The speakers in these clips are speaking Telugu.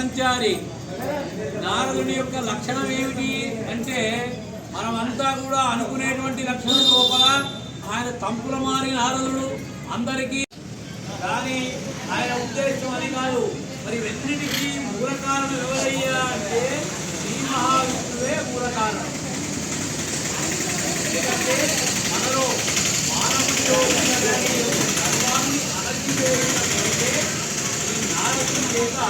సంచారి. నారదుని యొక్క లక్షణం ఏమిటి అంటే మనమంతా కూడా అనుకునేటువంటి లక్షణం లోపల ఆయన తంపుల మారిన నారదుడు అందరికీ కానీ ఆయన ఉద్దేశం అది కాదు. మరి వెన్నిటికి మూల కారణం ఎవరయ్యా అంటే శ్రీ మహావిష్ణువే మూల కారణం. ఎందుకంటే మనలో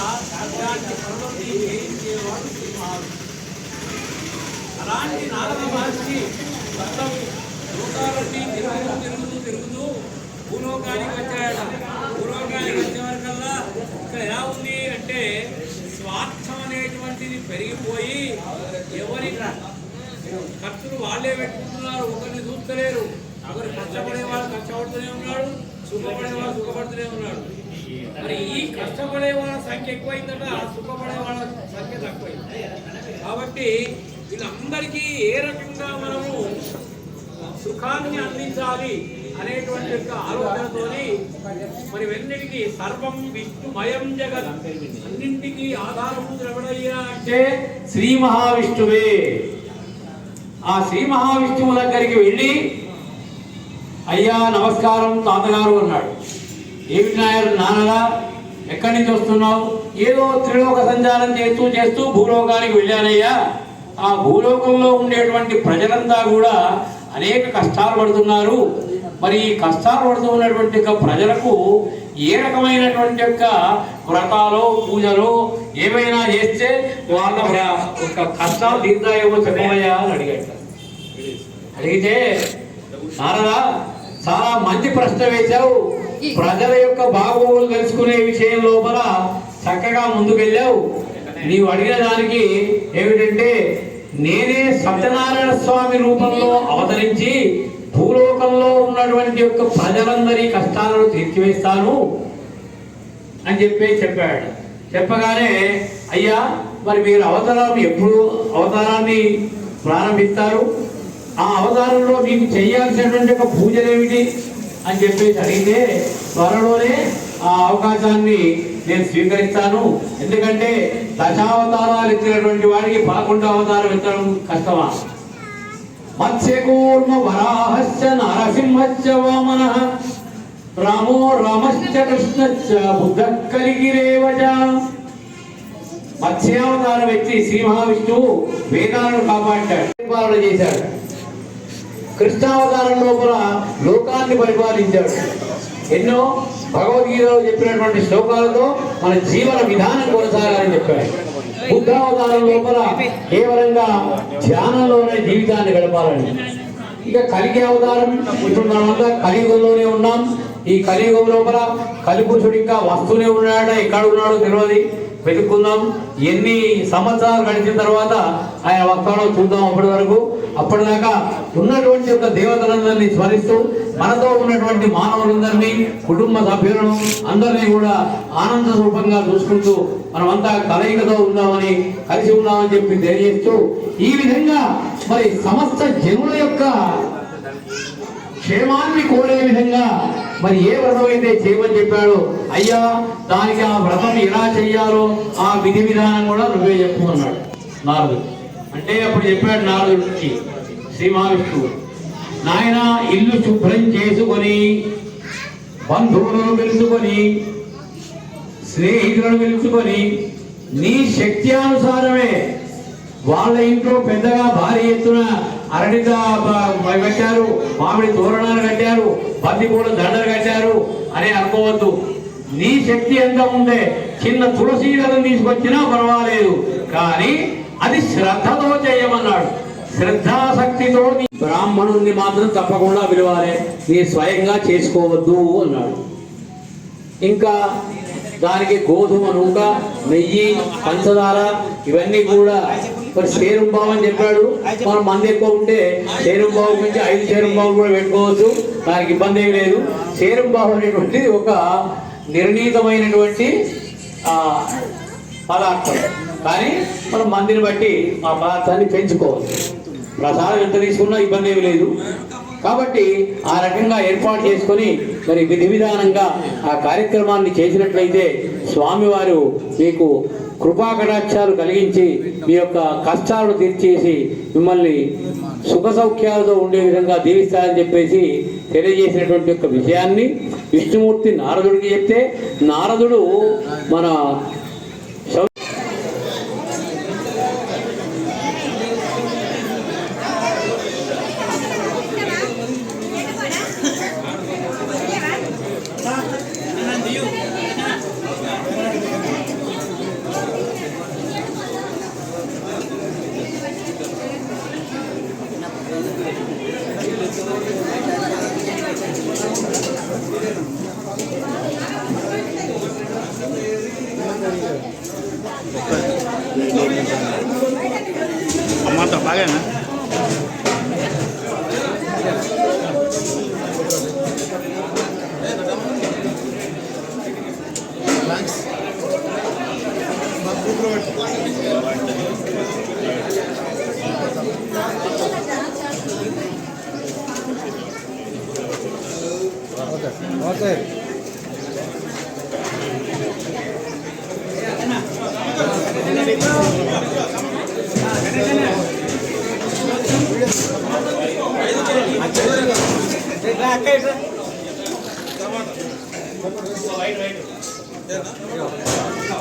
అలాంటి పనులని చేయించేవాడు సింహాలు అలాంటి నారద మహర్షి మొత్తం లోకాలన్నీ తిరుగుతూ తిరుగుతూ తిరుగుతూ భూలోకానికి వచ్చాయట భూలోకానికి వచ్చేవారికల్లా ఇక్కడ ఎలా ఉంది అంటే స్వార్థం అనేటువంటిది పెరిగిపోయి ఎవరి ఖర్చులు వాళ్ళే పెట్టుకుంటున్నారు ఒకరిని చూస్తలేరు. ఒకరు కష్టపడే వాళ్ళు కష్టపడుతూనే ఉన్నాడు సుఖపడే వాళ్ళు సుఖపడుతూనే ఉన్నాడు. మరి ఈ కష్టపడే వాళ్ళ సంఖ్య ఎక్కువైందట సుఖపడే వాళ్ళ సంఖ్య తక్కువైంది. కాబట్టి వీళ్ళందరికీ ఏ రకంగా మనము సుఖాన్ని అందించాలి అనేటువంటి యొక్క ఆలోచనతోని మరి వెన్నిటికి సర్వం విష్ణుమయం జగత్. అన్నింటికి ఆధారభూతులు ఎవడయ్యా అంటే శ్రీ మహావిష్ణువే. ఆ శ్రీ మహావిష్ణువు దగ్గరికి వెళ్ళి అయ్యా నమస్కారం తాతగారు అన్నాడు. ఏమిటి నాయరు నాన్నగా ఎక్కడి నుంచి వస్తున్నావు? ఏదో త్రిలోక సంచారం చేస్తూ చేస్తూ భూలోకానికి వెళ్ళానయ్యా. ఆ భూలోకంలో ఉండేటువంటి ప్రజలంతా కూడా అనేక కష్టాలు పడుతున్నారు. మరి ఈ కష్టాలు పడుతూ ఉన్నటువంటి యొక్క ప్రజలకు ఏ రకమైనటువంటి యొక్క వ్రతాలు పూజలు ఏమైనా చేస్తే వాళ్ళ యొక్క కష్టాలు తీరుతాయేమో చెప్పమయ్యా అని అడిగాడు. అడిగితే నారదా చాలా మంచి ప్రశ్న వేశావు. ప్రజల యొక్క బాగోగులు తెలుసుకునే విషయం లోపల చక్కగా ముందుకెళ్ళావు. నీవు అడిగిన దానికి ఏమిటంటే నేనే సత్యనారాయణ స్వామి రూపంలో అవతరించి భూలోకంలో ఉన్నటువంటి యొక్క ప్రజలందరి కష్టాలను తీర్చివేస్తాను అని చెప్పి చెప్పాడు. చెప్పగానే అయ్యా మరి మీరు అవతారం ఎప్పుడు అవతారాన్ని ప్రారంభిస్తారు? ఆ అవతారంలో మీకు చేయాల్సినటువంటి ఒక పూజలేమిటి అని చెప్పేసి అడిగితే త్వరలోనే ఆ అవకాశాన్ని నేను స్వీకరిస్తాను. ఎందుకంటే దశావతారాలు ఇచ్చినటువంటి వాడికి పదకొండు అవతారం ఇచ్చడం కష్టమా? మత్స్యకూర్మ వరాహస్య నరసింహస్య వామన రామో రామశ్చ కృష్ణశ్చ బుద్ధ కలిగిరేవచ మత్స్యావతారం ఎత్తి శ్రీ మహావిష్ణువు వేదాలను కాపాడాడు చేశాడు. కృష్ణావతారం లోపల లోకాన్ని పరిపాలించాడు. ఎన్నో భగవద్గీతలో చెప్పినటువంటి శ్లోకాలతో మన జీవన విధానం కొనసాగాలని చెప్పాడు. బుద్ధావతారం లోపల కేవలంగా ధ్యానంలోనే జీవితాన్ని గడపాలని. ఇక కలిగే అవతారం ఇప్పుడు మనమంతా కలియుగంలోనే ఉన్నాం. ఈ కలియుగం లోపల కలిపురుషుడు ఇంకా వస్తూనే ఉన్నాడా ఎక్కడ ఉన్నాడో తెలియదు వెతుక్కుందాం. ఎన్ని సంవత్సరాలు గడిచిన తర్వాత ఆయన వస్తాడో చూద్దాం అప్పటి వరకు. అప్పటిదాకా ఉన్నటువంటి యొక్క దేవతలందరినీ స్మరిస్తూ మనతో ఉన్నటువంటి మానవులందరినీ కుటుంబ సభ్యులను అందరినీ కూడా ఆనంద రూపంగా చూసుకుంటూ మనమంతా కలయికతో ఉందామని కలిసి ఉన్నామని చెప్పి తెలియజేస్తూ ఈ విధంగా మరి సమస్త జనుల యొక్క క్షేమాన్ని కోరే విధంగా మరి ఏ వ్రతం అయితే చేయమని చెప్పాడో అయ్యా దానికి ఆ వ్రతం ఎలా చెయ్యాలో ఆ విధి విధానం కూడా నువ్వే చెప్పు అన్నాడు నారదుడు. అంటే అప్పుడు చెప్పాడు నారదుడికి శ్రీ మహావిష్ణువు నాయన ఇల్లు శుభ్రం చేసుకొని బంధువులను పిలుచుకొని స్నేహితులను పిలుచుకొని నీ శక్తి అనుసారమే వాళ్ళ ఇంట్లో పెద్దగా భారీ ఎత్తున అరణిత కట్టారు మామిడి తోరణాలు కట్టారు బంతి కూడా దండలు కట్టారు. అని అనుకోవద్దు. నీ శక్తి ఎంత ఉందే? చిన్న తులసీలను తీసుకొచ్చినా పర్వాలేదు. కానీ అది శ్రద్ధతో చేయమన్నాడు. శ్రద్ధాశక్తితో నీ బ్రాహ్మణుణ్ణి మాత్రం తప్పకుండా పిలవాలి. నీ స్వయంగా చేసుకోవద్దు అన్నాడు. ఇంకా దానికి గోధుమ నూక నెయ్యి పంచదార ఇవన్నీ కూడా. మరి సేరుంబావు అని చెప్పాడు. మనం మంది ఎక్కువ ఉంటే సేరుంబావు నుంచి ఐదు సేరుంబావు కూడా పెట్టుకోవచ్చు. దానికి ఇబ్బంది ఏమి లేదు. సేరుంబావు అనేటువంటిది ఒక నిర్ణీతమైనటువంటి పదార్థం. కానీ మనం మందిని బట్టి ఆ పదార్థాన్ని పెంచుకోవచ్చు ప్రసాదం ఎంత తీసుకున్నా ఇబ్బంది ఏమి లేదు. కాబట్టి ఆ రకంగా ఏర్పాటు చేసుకొని మరి విధి విధానంగా ఆ కార్యక్రమాన్ని చేసినట్లయితే స్వామివారు మీకు కృపా కటాక్షాలు కలిగించి మీ యొక్క కష్టాలను తీర్చేసి మిమ్మల్ని సుఖ సౌఖ్యాలతో ఉండే విధంగా దీవిస్తారని చెప్పేసి తెలియజేసినటువంటి యొక్క విషయాన్ని విష్ణుమూర్తి నారదుడికి చెప్తే నారదుడు మన ఓకే ఓకే అక్క ఇట్లా వైట్ వైట్ శౌ-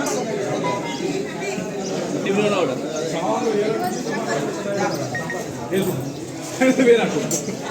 Veracruz.